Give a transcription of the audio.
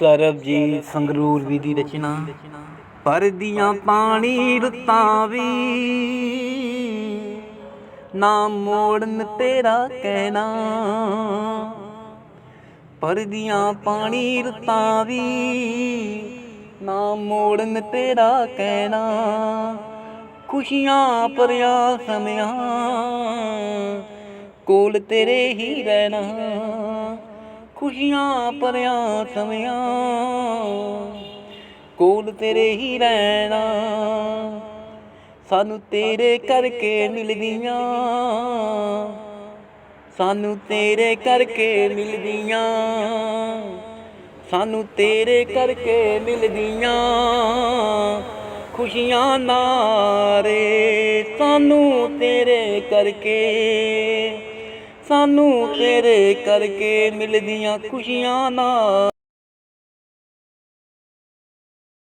ਸਰਬਜੀਤ ਸੰਗਰੂਰ ਵੀ ਦੀ ਰਚਨਾ। ਪਰਦੀਆਂ ਪਾਣੀ ਰੁੱਤਾਂ ਵੀ। ਨਾ ਮੋੜਨ ਤੇਰਾ ਕਹਿਣਾ। ਪਰਦੀਆਂ ਪਾਣੀ ਰੁੱਤਾਂ ਵੀ। ਨਾ ਮੋੜਨ ਤੇਰਾ ਕਹਿਣਾ। ਖੁਸ਼ੀਆਂ ਭਰਿਆ ਸਮਿਆਂ ਕੋਲ ਤੇਰੇ ਹੀ ਰਹਿਣਾ। ਖੁਸ਼ੀਆਂ ਭਰਿਆ ਸਮਿਆਂ ਕੋਲ ਤੇਰੇ ਹੀ ਰਹਿਣਾ। ਸਾਨੂੰ ਤੇਰੇ ਕਰਕੇ ਮਿਲਦੀਆਂ, ਸਾਨੂੰ ਤੇਰੇ ਕਰਕੇ ਮਿਲਦੀਆਂ, ਸਾਨੂੰ ਤੇਰੇ ਕਰਕੇ ਮਿਲਦੀਆਂ। ਖੁਸ਼ੀਆਂ ਨਾਰੇ ਸਾਨੂੰ ਤੇਰੇ ਕਰਕੇ ਸਾਨੂੰ ਤੇਰੇ ਕਰਕੇ ਮਿਲਦੀਆਂ ਖੁਸ਼ੀਆਂ ਨਾ